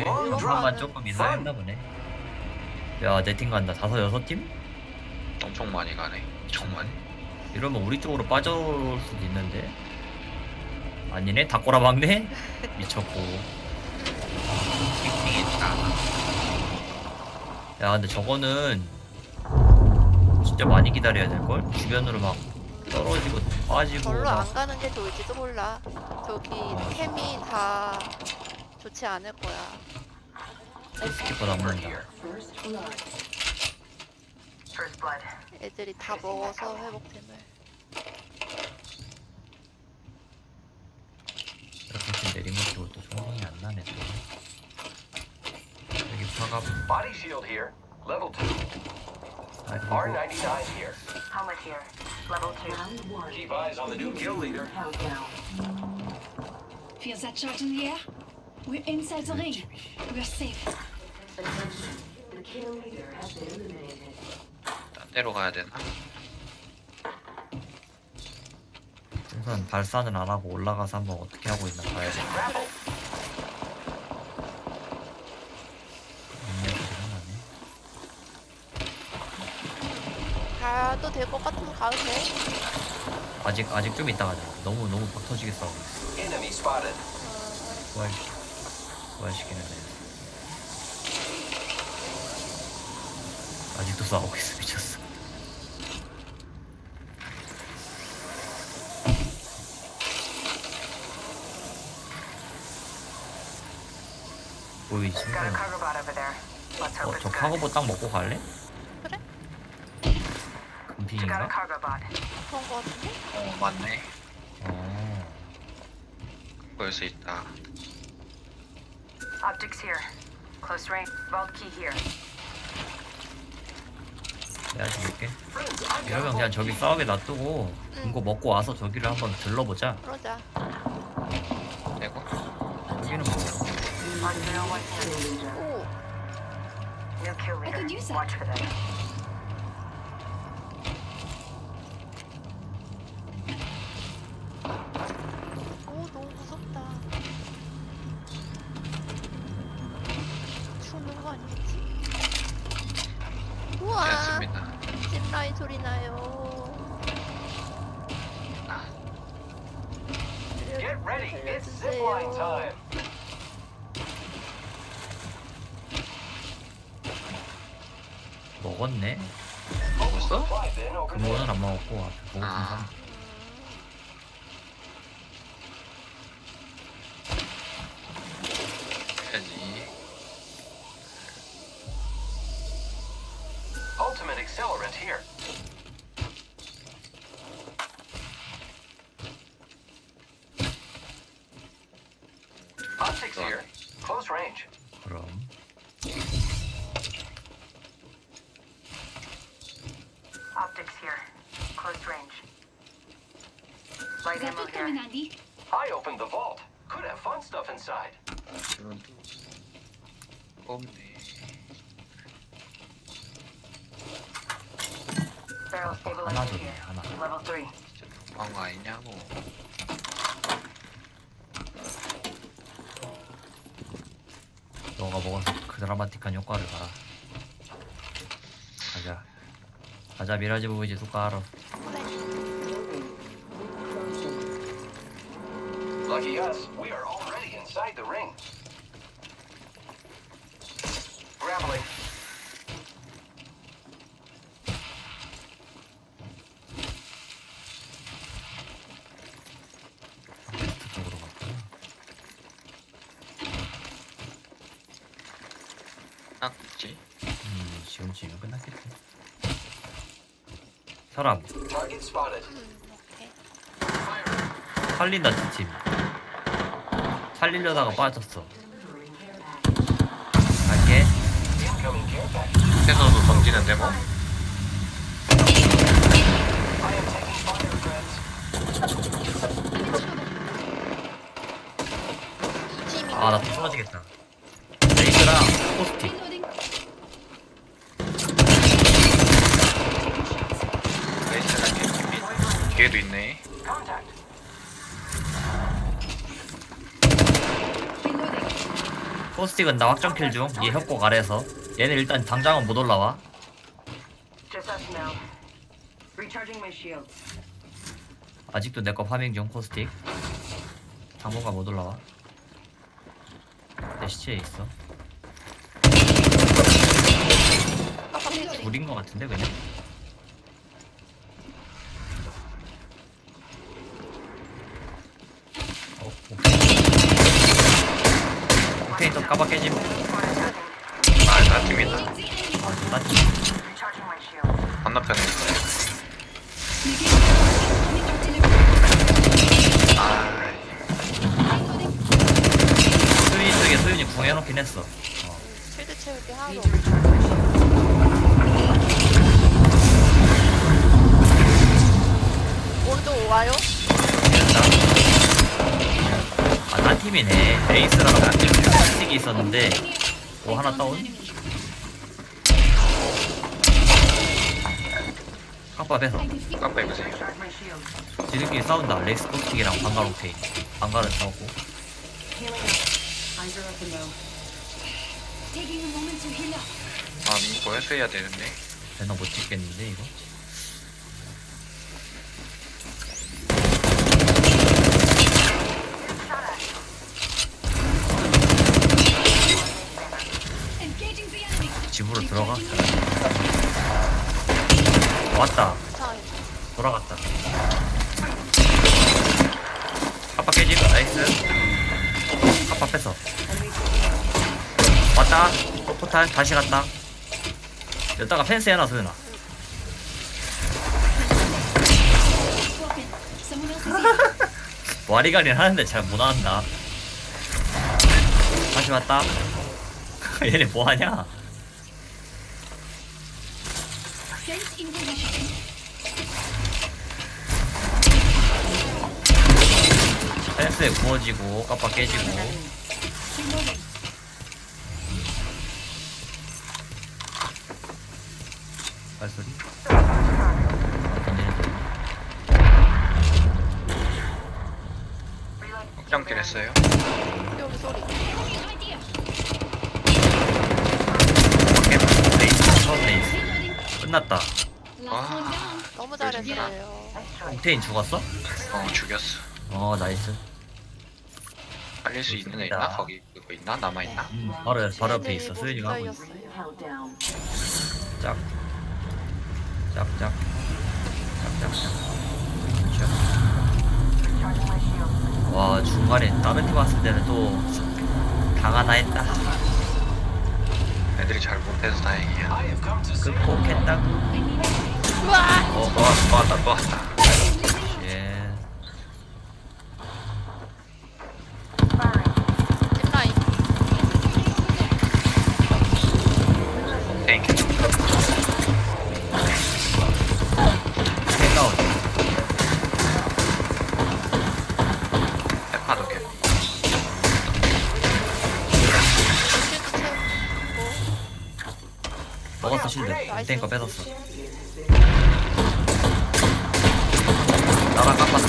오케이. long 한만 drive. 조금 이상했나 보네. 야, 내팀 간다. 다섯 여섯 팀? 엄청 많이 가네. 정말. 이러면 우리 쪽으로 빠져올 수도 있는데. 아니네, 다 꼬라박네? 미쳤고. 야, 근데 저거는 진짜 많이 기다려야 될 걸? 주변으로 막 떨어지고 빠지고. 별로 막. 안 가는 게 좋을지도 몰라. 저기 템이 다 좋지 않을 거야. 남는다. First blood. 애들이 다 먹어서 회복템을. 이렇게 내린 것도 또 성공이 안 나네. 또. 여기 파가 Body shield here. Level 2. 아이고. R99 here. Helmet here. Level 2. Keep eyes on the new kill leader. Feels that charge in the air? We're inside the ring. We're safe. 딴 데로 가야 되나? 우선 발산을 안 하고 올라가서 한번 어떻게 하고 있나 봐야지. 가도 될 것 같으면 가도 돼. 아직 아직 좀 가자. 너무 너무 박 터지게 싸우고 있어. Enemy spotted. 부활 부활시키는 애. 아직도 싸우고 있어 미쳤어. 보이지? 어, 저. 카고보 딱 먹고 갈래? 그래? 금핑인가? 그런 거 같은데? 어, 맞네. 어. 보일 수 있다. Optics here. Close range. Vault key here. 내가 줄게. A 이러면 그냥 저기 싸우게 놔두고 이거 먹고 와서 저기를 한번 들러보자. 그러자. 내고 여기는 뭐 On zero one two. 오, New kill I could use leader. that. Watch for them. 오 너무 무섭다. 죽는 거 아니겠지? 짚라인 소리 나요. Get ready. It's 살려주세요. zipline time. 먹었네. 먹었어? 그거는 안 먹었고 앞에 먹었던 아. 사람. Here. Close range. 그럼 Optics here. Close range. Light That ammo could come in here. handy. I opened the vault. Could have fun stuff inside. 없네. Barrel 하나 stabilizer 줬네 here. 하나. Level 3. 진짜 너무한 거 아니냐고. 너가 먹어서 그 드라마틱한 효과를 봐라. 가자. 가자 미라지 보이지 뚜까로. Lucky us, we are already inside the ring. Grappling. 웨스트 쪽으로 갔구나. 딱지. 음 지금쯤이면 끝났겠지. 사람 Target spotted. 오케이. 살린다 뒷팀. 살리려다가 빠졌어. 갈게. Incoming care package. 해서도 던지는데 뭐? I am taking fire, friends. 팀이 아 나 또 떨어지겠다. 레이스랑 포스틱. Reloading. 레이스랑 캔 및 뒤에도 있네. Contact. Reloading. 포 스틱은 나 확정 킬 중. 얘 협곡 아래에서. 얘네 일단 당장은 못 올라와. Just us now. Recharging my shields. 아직도 내 거 파밍 중 포스틱. 당분간 못 올라와. 내 시체에 있어. 피지. 우린 거 같은데 그냥. 어, 오케이. 까봐 깨짐. 아, 나 팀이다. 아, 나 Recharging my shields. 건너편에 있어요. 아, 수윤이 쪽에 수윤이 궁해놓긴 했어. 실드 채울 게 하나도 없어. 오른쪽 와요? 됐다. 아, 딴 팀이네. 에이스랑 플라스틱이 있었는데, 오, 하나 다운? 깜빡 뺏어. 깜빡 shields. 지들끼리 싸운다. 레이스 코틱이랑 방갈 오페이. 방갈은 싸우고. 아, 민고 회수해야 되는데. 배너 못 찍겠는데, 이거? 왔다. 돌아갔다. 아빠 깨짐. 나이스. 아빠 뺐어. 왔다. 또 포탈. 다시 갔다. 여기다가 펜스 해놔, 소연아. 와리가리는 하는데 잘 못한다. 다시 왔다. 얘네 뭐하냐? Sense in position. 펜스에 구워지고, 깜빡 깨지고. 발소리. 확정킬 했어요. 여기 소리. 끝났다. Down. 너무 잘했어요. 옥테인 죽었어? 어, 죽였어. 어, 나이스. 살릴 수 있는 애 있나? 거기 그거 있나? 남아 있나? 음, 바로, 바로 옆에 있어. 수윤이가 하고 있어. 짝. 짝, 짝. 짝, 짝. 와, 중간에 다른 팀 왔을 때는 또 당하나 했다. 애들이 잘 못해서 다행이야. I have come to it. 우와! 어, 또 왔다, 또 왔다, 또 왔다. 옥테인 거 뺏었어. 나랑 깜빡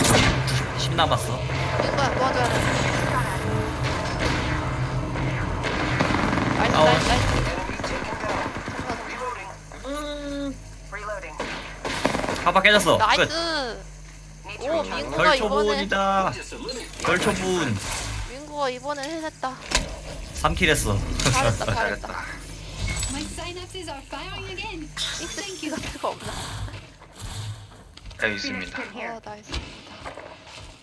10 남았어. 이거야 도와줘야 돼. 나이스. 나이스 나이스. Reloading. 깜빡 깨졌어. 끝. 나이스. 오. 민구가 이번에 결초분이다. 결초분. 민구가 이번에 해냈다. 3킬 했어. 잘했다 잘했다. Synapses are firing again. 같은 거 없나? 여기 있습니다. Pin here. 어 나이스.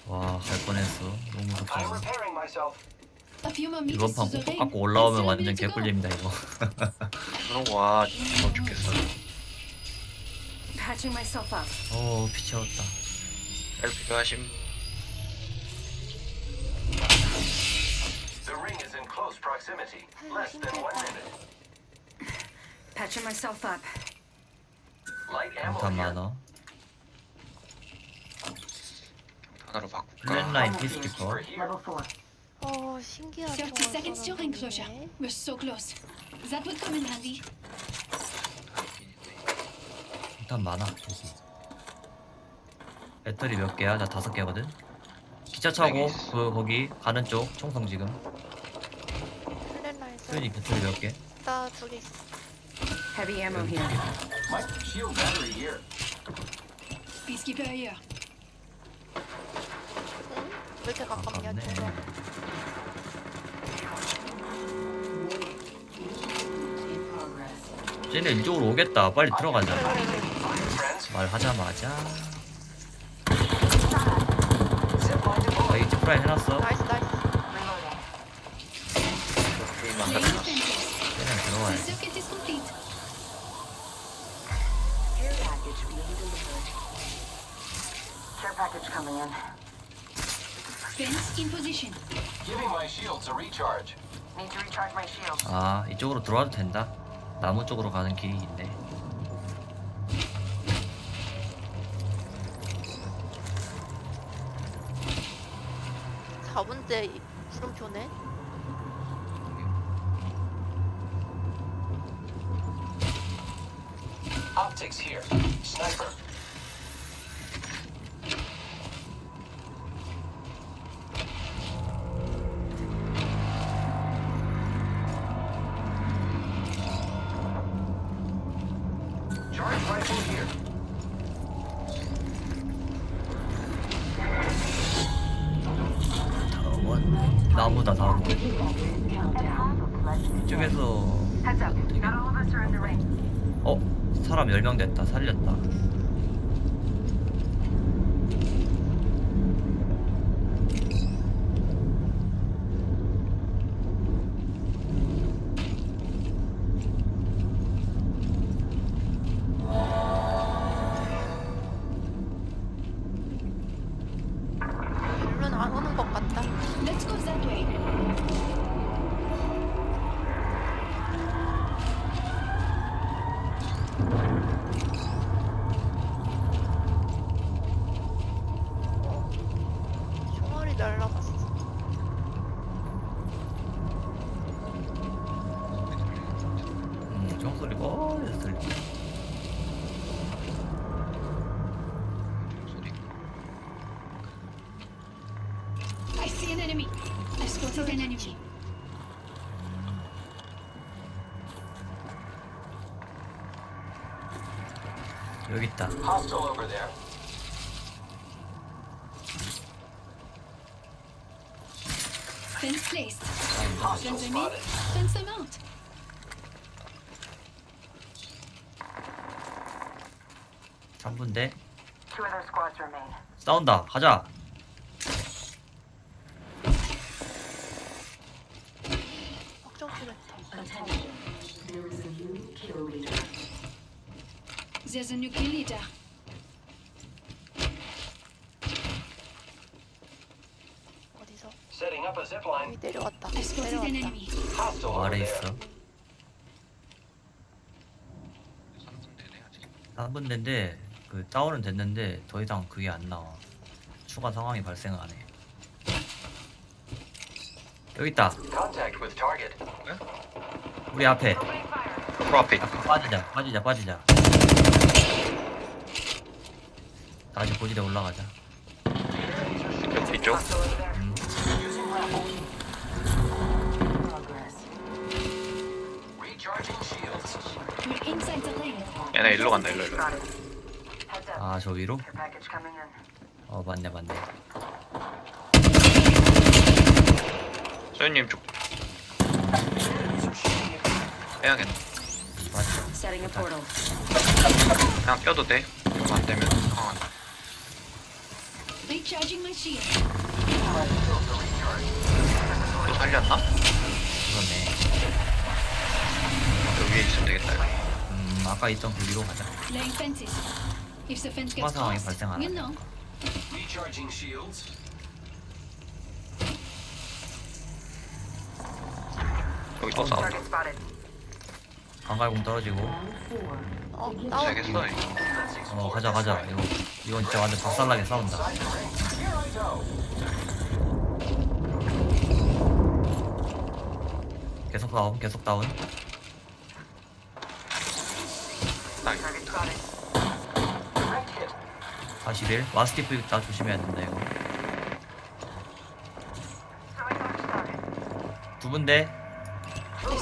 와, 갈 뻔했어. 너무 I'm 무섭다. repairing myself. A few more 이번 판 the ring. 갖고 올라오면 a 완전 minute to go. 개꿀잼이다, 이거. 그럼 와, 진짜 죽겠어. Patching myself up. 오, 피 채웠다. 헬 필요하신 분? The ring is in close proximity. Less than one minute. Patching myself up. Light ammo 감탄 here. 많아. 하나로 바꿀까? 플랫라인 Ammo beams 피스키퍼. for here. Level 4. 어 신기한 30 seconds to ring closure. We're so close. That would come in handy. 감탄 많아. 여기. 배터리 몇 개야? 나 다섯 개거든. 기차 차고 알겠어. 그 거기 가는 쪽 총성 지금. 플랫라인 소연이 배터리 몇 개? 나두 개 있어. Heavy ammo here. My shield battery here. Peacekeeper ailleurs. 응? 왜 이렇게 가깝냐, 아깝네. 진짜. 쟤네 이쪽으로 오겠다. 빨리 들어가자. 말하자마자. 아, 이제 프라이 해놨어. 나이스, 나이스. 쟤네 The 들어와야지. Package coming in. Fence in position. giving my shields a recharge. Need to recharge my shield. 아, 이쪽으로 들어와도 된다. 나무 쪽으로 가는 길이 있네. 사분째 구름표네. Optics here. Sniper. Charge rifle here. 다음은 나무다, 나무. 이쪽에서 Heads up. Not all of us are in the ring. 어? 사람 10명 됐다. 살렸다. 여기 있다. Hostile over there. Fence placed. Hostile Friends enemy. spotted. Fence them out. 삼분대 Two other squads remain. 싸운다. 가자. 확정 필요했다. There's a new kill leader. 어디서? Setting up a zip line. 여기 내려왔다. I spotted an 내려왔다. enemy. Hostile over 아래 there. 있어. 3분대네 아직. 3분대인데 그 다운은 됐는데 더 이상 그게 안 나와. 추가 상황이 발생을 안 해. 여기 있다. Contact with target. 우리 앞에. 프로 앞에 있다. 아, 빠지자. 빠지자. 빠지자. 다시 고지대 올라가자. 그 뒤쪽. 음. Recharging shields. Inside the. 얘네 일로 간다 일로 일로. Spotted. Heads up. 아, 저 위로? Care package coming in. 어, 맞네, 맞네. 소연님 쪽. Setting a portal. 그냥 껴도 돼. 이거 안 되면 상황 안 돼. Recharging my shield. 또 살렸나? 그러네. 저 위에 있으면 되겠다. 이거. 음, 아까 있던 그 위로 가자. Laying fences. If the fence 추가 gets 상황이 crossed, 발생 안 we'll 하니까. know. Recharging shields. 여기 또 spotted. 강갈공 떨어지고. 어, 이거. 어, 가자, 가자. 이거, 이건 진짜 완전 박살나게 싸운다. 계속 다운, 계속 다운. 나 이거. Target spotted. Direct hit. 41. 마스티프 있다. 조심해야 된다, 이거. 두 분대.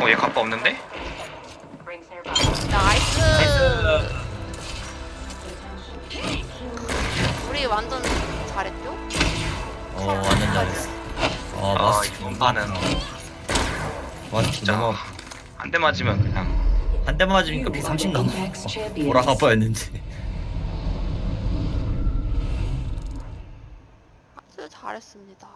어, 얘 갑바 없는데? 나이스. 우리 완전 잘했죠? 어 완전 잘했어 어 아, 마스티프 이번 판은 마스티프 진짜 너무 한 대 맞으면 그냥 한 대 맞으니까 130 넘어 돌아가 뻔했는데 아주 잘했습니다.